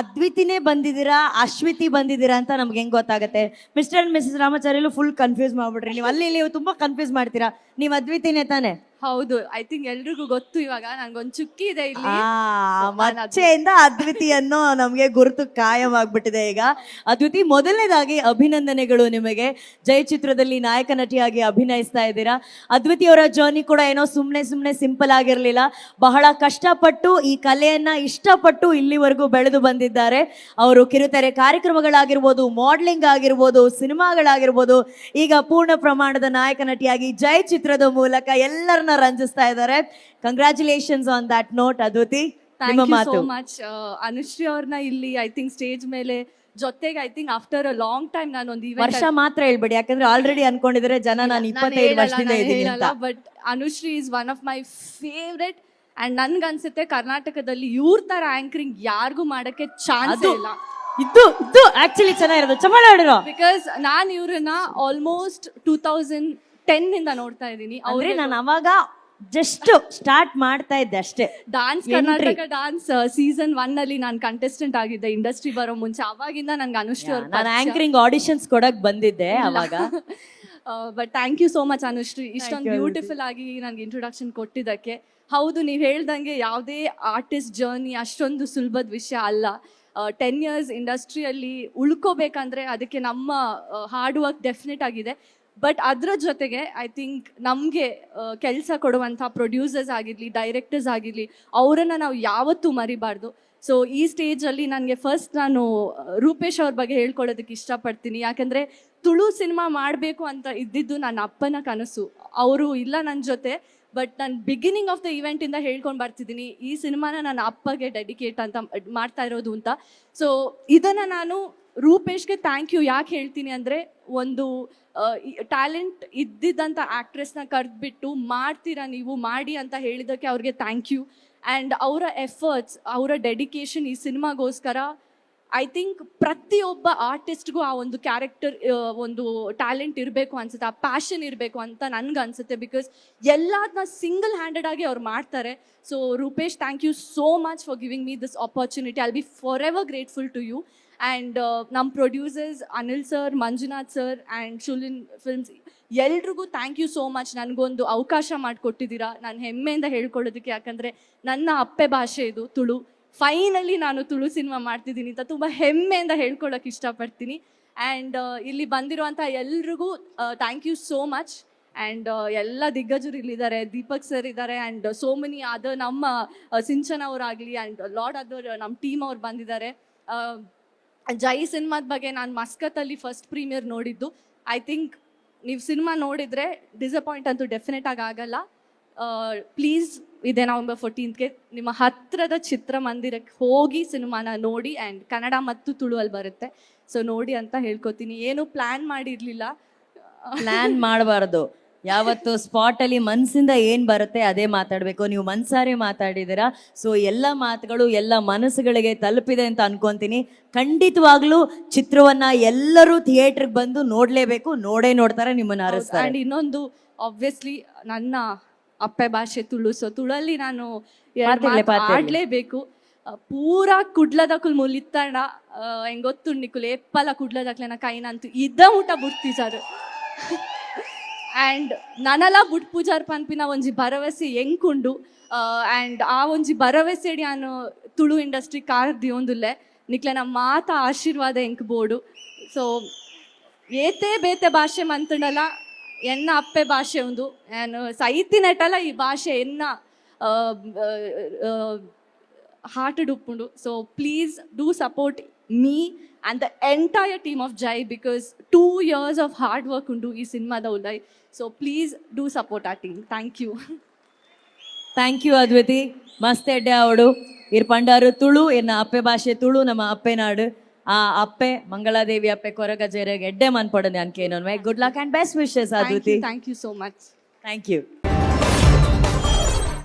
ಅದ್ವಿತಿನೇ ಬಂದಿದ್ದೀರಾ, ಅಶ್ವಿತಿ ಬಂದಿದ್ದೀರಾ ಅಂತ ನಮ್ಗೆ ಹೆಂಗ್ ಗೊತ್ತಾಗುತ್ತೆ? ಮಿಸ್ಟರ್ ಅಂಡ್ ಮಿಸಸ್ ರಾಮಾಚಾರ್ಯಲು ಫುಲ್ ಕನ್ಫ್ಯೂಸ್ ಮಾಡ್ಬಿಡ್ರಿ ನೀವು ಅಲ್ಲಿ ಇಲ್ಲಿ ತುಂಬಾ ಕನ್ಫ್ಯೂಸ್ ಮಾಡ್ತೀರಾ. ನೀವು ಅದ್ವಿತಿನೇ ತಾನೆ? ಹೌದು ಐ ಥಿಂಕ್ ಎಲ್ರಿಗೂ ಗೊತ್ತು ಇವಾಗ ನನ್ಗೊಂದ್ ಚುಕ್ಕಿ ಇದೆ ಇಲ್ಲಿ. ಮಚ್ಚೆಯಿಂದ ಅದ್ವಿತಿ ಅನ್ನೋ ನಮ್ಗೆ ಗುರುತು ಕಾಯವಾಗ್ಬಿಟ್ಟಿದೆ ಈಗ. ಅದ್ವಿತಿ ಮೊದಲನೇದಾಗಿ ಅಭಿನಂದನೆಗಳು ನಿಮಗೆ. ಜಯ ಚಿತ್ರದಲ್ಲಿ ನಾಯಕ ನಟಿಯಾಗಿ ಅಭಿನಯಿಸ್ತಾ ಇದ್ದೀರಾ. ಅದ್ವಿತಿ ಅವರ ಜರ್ನಿ ಕೂಡ ಏನೋ ಸುಮ್ಮನೆ ಸುಮ್ಮನೆ ಸಿಂಪಲ್ ಆಗಿರಲಿಲ್ಲ. ಬಹಳ ಕಷ್ಟಪಟ್ಟು ಈ ಕಲೆಯನ್ನ ಇಷ್ಟಪಟ್ಟು ಇಲ್ಲಿವರೆಗೂ ಬೆಳೆದು ಬಂದಿದ್ದಾರೆ. ಅವರು ಕಿರುತೆರೆ ಕಾರ್ಯಕ್ರಮಗಳಾಗಿರ್ಬೋದು ಮಾಡ್ಲಿಂಗ್ ಆಗಿರ್ಬೋದು ಸಿನಿಮಾಗಳಾಗಿರ್ಬೋದು ಈಗ ಪೂರ್ಣ ಪ್ರಮಾಣದ ನಾಯಕ ನಟಿಯಾಗಿ ಜಯ ಚಿತ್ರದ ಮೂಲಕ ಎಲ್ಲರನ್ನ ರಂಜಿಸ್ತಾ ಇದ್ದಾರೆ. Congratulations on that note Adviti ನಿಮ್ಮ ಥ್ಯಾಂಕ್ ಯು ಮಾತು. ಸೋ ಮಚ್ ಅನುಶ್ರೀ ಅವ್ರನ್ನ ಇಲ್ಲಿ ಐ ಥಿಂಕ್ ಸ್ಟೇಜ್ ಮೇಲೆ ಜೊತೆಗೆ I think after a long time ನಾನು ಒಂದು ವರ್ಷ ಮಾತ್ರ ಹೇಳ್ಬೇಡಿ ಯಾಕಂದ್ರೆ ಆಲ್ರೆಡಿ ಅನ್ಕೊಂಡಿದ್ರೆ ಜನ ನಾನು ಇಪ್ಪತ್ತೈದು ವರ್ಷದಿಂದ ಇದ್ದೀನಿ ಅಂತ. But Anushree is one of my favourite and ನನ್ಗನ್ಸುತ್ತೆ ಕರ್ನಾಟಕದಲ್ಲಿ ಇವ್ರ ತರ ಆಂಕರಿಂಗ್ ಯಾರಿಗೂ ಮಾಡಕ್ಕೆ ಚಾನ್ಸ್ ಅದು- ಇಲ್ಲ. ಇದು ಇದು ಆಕ್ಚುಲಿ ಚೆನ್ನಾಗಿರೋದು. ಚಮಳ ಬಿಕಾಸ್ ನಾನು ಇವ್ರನ್ನ ಆಲ್ಮೋಸ್ಟ್ ಟೂ ತೌಸಂಡ್ ಟೆನ್ ಇಂದ ನೋಡ್ತಾ ಇದ್ದೀನಿ. ಅವ್ರೆ ನಾನು ಅವಾಗ ಜಸ್ಟ್ ಸ್ಟಾರ್ಟ್ ಮಾಡ್ತಾ ಇದ್ದೆ ಅಷ್ಟೇ. Dance. Karnataka dance season one ಅಲ್ಲಿ ನಾನು ಕಂಟೆಸ್ಟೆಂಟ್ ಆಗಿದ್ದೆ ಇಂಡಸ್ಟ್ರಿ ಬರೋ ಮುಂಚೆ. ಅವಾಗಿಂದ ನನ್ಗೆ ಅನುಶ್ರೀ ಅವ್ರ ನಾನು ಆಂಕರಿಂಗ್ ಆಡಿಷನ್ಸ್ ಕೊಡಕ್ ಬಂದಿದ್ದೆ ಅವಾಗ. But thank you so much Anushree. ಇಷ್ಟೊಂದು ಬ್ಯೂಟಿಫುಲ್ ಆಗಿ ನನಗೆ ಇಂಟ್ರೊಡಕ್ಷನ್ ಕೊಟ್ಟಿದ್ದಕ್ಕೆ. ಹೌದು ನೀವು ಹೇಳ್ದಂಗೆ ಯಾವುದೇ ಆರ್ಟಿಸ್ಟ್ ಜರ್ನಿ ಅಷ್ಟೊಂದು ಸುಲಭದ ವಿಷಯ ಅಲ್ಲ. ಟೆನ್ ಇಯರ್ಸ್ ಇಂಡಸ್ಟ್ರಿಯಲ್ಲಿ ಉಳ್ಕೋಬೇಕಂದ್ರೆ ಅದಕ್ಕೆ ನಮ್ಮ ಹಾರ್ಡ್ ವರ್ಕ್ ಡೆಫಿನೆಟ್ ಆಗಿದೆ. ಬಟ್ ಅದರ ಜೊತೆಗೆ ಐ ಥಿಂಕ್ ನಮಗೆ ಕೆಲಸ ಕೊಡುವಂಥ ಪ್ರೊಡ್ಯೂಸರ್ಸ್ ಆಗಿರಲಿ ಡೈರೆಕ್ಟರ್ಸ್ ಆಗಿರಲಿ, ಅವರನ್ನು ನಾವು ಯಾವತ್ತೂ ಮರಿಬಾರ್ದು. ಸೊ ಈ ಸ್ಟೇಜಲ್ಲಿ ನನಗೆ ಫಸ್ಟ್ ನಾನು ರೂಪೇಶ್ ಅವ್ರ ಬಗ್ಗೆ ಹೇಳ್ಕೊಳ್ಳೋದಕ್ಕೆ ಇಷ್ಟಪಡ್ತೀನಿ. ಯಾಕಂದರೆ ತುಳು ಸಿನಿಮಾ ಮಾಡಬೇಕು ಅಂತ ಇದ್ದಿದ್ದು ನನ್ನ ಅಪ್ಪನ ಕನಸು. ಅವರು ಇಲ್ಲ ನನ್ನ ಜೊತೆ ಬಟ್ ನಾನು ಬಿಗಿನಿಂಗ್ ಆಫ್ ದ ಇವೆಂಟಿಂದ ಹೇಳ್ಕೊಂಡು ಬರ್ತಿದ್ದೀನಿ. ಈ ಸಿನಿಮಾನ ನನ್ನ ಅಪ್ಪಗೆ ಡೆಡಿಕೇಟ್ ಅಂತ ಮಾಡ್ತಾ ಇರೋದು ಅಂತ. ಸೊ ಇದನ್ನು ನಾನು ರೂಪೇಶ್ಗೆ ಥ್ಯಾಂಕ್ ಯು ಯಾಕೆ ಹೇಳ್ತೀನಿ ಅಂದರೆ ಒಂದು ಟ್ಯಾಲೆಂಟ್ ಇದ್ದಿದ್ದಂಥ ಆ್ಯಕ್ಟ್ರೆಸ್ನ ಕರೆದ್ಬಿಟ್ಟು ಮಾಡ್ತೀರಾ ನೀವು, ಮಾಡಿ ಅಂತ ಹೇಳಿದ್ದಕ್ಕೆ ಅವ್ರಿಗೆ ಥ್ಯಾಂಕ್ ಯು ಆ್ಯಂಡ್ ಅವರ ಎಫರ್ಟ್ಸ್ ಅವರ ಡೆಡಿಕೇಶನ್ ಈ ಸಿನಿಮಾಗೋಸ್ಕರ ಐ ಥಿಂಕ್ ಪ್ರತಿಯೊಬ್ಬ ಆರ್ಟಿಸ್ಟ್ಗೂ ಆ ಒಂದು ಕ್ಯಾರೆಕ್ಟರ್ ಒಂದು ಟ್ಯಾಲೆಂಟ್ ಇರಬೇಕು ಅನ್ಸುತ್ತೆ, ಆ ಪ್ಯಾಷನ್ ಇರಬೇಕು ಅಂತ ನನ್ಗೆ ಅನ್ಸುತ್ತೆ ಬಿಕಾಸ್ ಎಲ್ಲದನ್ನ ಸಿಂಗಲ್ ಹ್ಯಾಂಡೆಡ್ ಆಗಿ ಅವ್ರು ಮಾಡ್ತಾರೆ. So Rupesh thank you so much for giving me this opportunity I'll be forever grateful to you and ನಮ್ಮ producers Anil sir Manjunath sir and Shulin films ಎಲ್ರಿಗೂ ಥ್ಯಾಂಕ್ ಯು ಸೋ ಮಚ್ ನನಗೊಂದು ಅವಕಾಶ ಮಾಡಿಕೊಟ್ಟಿದ್ದೀರಾ. ನಾನು ಹೆಮ್ಮೆಯಿಂದ ಹೇಳ್ಕೊಳ್ಳೋದಕ್ಕೆ ಯಾಕಂದರೆ ನನ್ನ ಅಪ್ಪೆ ಭಾಷೆ ಇದು ತುಳು. ಫೈನಲಿ ನಾನು ತುಳು ಸಿನಿಮಾ ಮಾಡ್ತಿದ್ದೀನಿ. ಅಂತ ತುಂಬ ಹೆಮ್ಮೆಯಿಂದ ಹೇಳ್ಕೊಳ್ಳೋಕೆ ಇಷ್ಟಪಡ್ತೀನಿ. ಆ್ಯಂಡ್ ಇಲ್ಲಿ ಬಂದಿರುವಂಥ ಎಲ್ರಿಗೂ thank you so much and ಎಲ್ಲ ದಿಗ್ಗಜರು ಇಲ್ಲಿದ್ದಾರೆ ದೀಪಕ್ ಸರ್ ಇದ್ದಾರೆ ಆ್ಯಂಡ್ ಸೋ ಮೆನಿ ಅದರ್ ನಮ್ಮ ಸಿಂಚನ ಸಿಂಚನ್ ಅವರಾಗಲಿ ಆ್ಯಂಡ್ ಲಾರ್ಡ್ ಅದರ್ ನಮ್ಮ ಟೀಮ್ ಅವ್ರು ಬಂದಿದ್ದಾರೆ. ಆ, ಜೈ ಸಿನಿಮಾದ ಬಗ್ಗೆ ನಾನು ಮಸ್ಕತ್ತಲ್ಲಿ ಫಸ್ಟ್ ಪ್ರೀಮಿಯರ್ ನೋಡಿದ್ದು. ಐ ಥಿಂಕ್ ನೀವು ಸಿನಿಮಾ ನೋಡಿದರೆ ಡಿಸಪಾಯಿಂಟ್ ಅಂತೂ ಡೆಫಿನೆಟ್ ಆಗಿ ಆಗಲ್ಲ. ಪ್ಲೀಸ್ ಇದೆ ನವೆಂಬರ್ ಫೋರ್ಟೀನ್ತ್ಗೆ ನಿಮ್ಮ ಹತ್ತಿರದ ಚಿತ್ರಮಂದಿರಕ್ಕೆ ಹೋಗಿ ಸಿನಿಮಾನ ನೋಡಿ ಆ್ಯಂಡ್ ಕನ್ನಡ ಮತ್ತು ತುಳುವಲ್ಲಿ ಬರುತ್ತೆ. ಸೊ ನೋಡಿ ಅಂತ ಹೇಳ್ಕೊತೀನಿ. ಏನು ಪ್ಲ್ಯಾನ್ ಮಾಡಿರಲಿಲ್ಲ. ಪ್ಲ್ಯಾನ್ ಮಾಡಬಾರ್ದು. ಯಾವತ್ತು ಸ್ಪಾಟಲ್ಲಿ ಮನಸ್ಸಿಂದ ಏನು ಏನ್ ಬರುತ್ತೆ ಅದೇ ಮಾತಾಡಬೇಕು. ನೀವು ಮನ್ಸಾರೆ ಮಾತಾಡಿದ್ದೀರಾ. ಸೊ ಎಲ್ಲ ಮಾತುಗಳು ಎಲ್ಲ ಮನಸ್ಸುಗಳಿಗೆ ತಲುಪಿದೆ ಅಂತ ಅನ್ಕೊತೀನಿ. ಖಂಡಿತವಾಗ್ಲೂ ಚಿತ್ರವನ್ನ ಎಲ್ಲರೂ ಥಿಯೇಟ್ರಿಗೆ ಬಂದು ನೋಡಲೇಬೇಕು. ನೋಡೇ ನೋಡ್ತಾರೆ ನಿಮ್ಮನ್ನು ಅರಸ್ತಾರೆ ಆ್ಯಂಡ್ ಇನ್ನೊಂದು ಆಬ್ವಿಯಸ್ಲಿ ನನ್ನ ಅಪ್ಪೆ ಭಾಷೆ ತುಳು. ಸೊ ತುಳಲ್ಲಿ ನಾನು ಎರಡ್ ಮಾತು. ಆಡ್ಲೇಬೇಕು. ಆ, ಪೂರಾ ಕುಡ್ಲದಕುಲ್ ಮುಲಿತ್ತಣ ಹೆಂಗೊತ್ತು ನಿಕುಲ್ ಎಪ್ಪಲ ಕುಡ್ಲದಕ್ಲೆನ ಕೈನಂತು ಇದ್ದ ಊಟ ಬುಡ್ತಿಜಾರು ಆ್ಯಂಡ್ ನನಲ ಬುಡ್ ಪೂಜಾರ್ ಪನ್ಪಿನ ಒಂಜಿ ಭರವಸೆ ಎಂಕುಂಡು ಆ್ಯಂಡ್ ಆ ಒಂಜಿ ಭರವಸೆಡಿ ನಾನು ತುಳು ಇಂಡಸ್ಟ್ರಿ ಕಾರ್ದಿ ಒಂದುಲ್ಲೆ. ನಿಕ್ಲೆನ ಮಾತ ಆಶೀರ್ವಾದ ಎಂಕ್ ಬೋಡು ಸೊ ಏತೆ ಬೇತೆ ಭಾಷೆ ಮಂತುಂಡಲ ಎನ್ನ ಅಪ್ಪೆ ಭಾಷೆ ಒಂದು ನಾನು ಸೈತಿನಟಲ ಈ ಭಾಷೆ ಎನ್ನ ಹಾರ್ಟ್ ಉಪ್ಪುಂಡು so please do support me and the entire team of Jai because two years of hard work ಉಂಡು ಈ ಸಿನಿಮಾದ ಉಲ್ಲೈ. ಸೊ ಪ್ಲೀಸ್ ಡೂ ಸಪೋರ್ಟ್ ಆ team thank you thank you Adviti ಮಸ್ತ್ ಎಡ್ಡೆ ಅವಡು ಇರ್ ಪಂಡಾರು ತುಳು ಎನ್ನ ಅಪ್ಪೆ ಭಾಷೆ ತುಳು ನಮ್ಮ ಅಪ್ಪೆ ನಾಡು ಆ ಅಪ್ಪೆ ಮಂಗಳಾದೇವಿ ಅಪ್ಪೆ ಕೊರಗಜೇರೆಗೆ ಎಡ್ಡೆ ಮನ್ಪಡನೆ ಅನ್ಕೇನೊನ್ವೆ good luck and best wishes you thank you so much thank you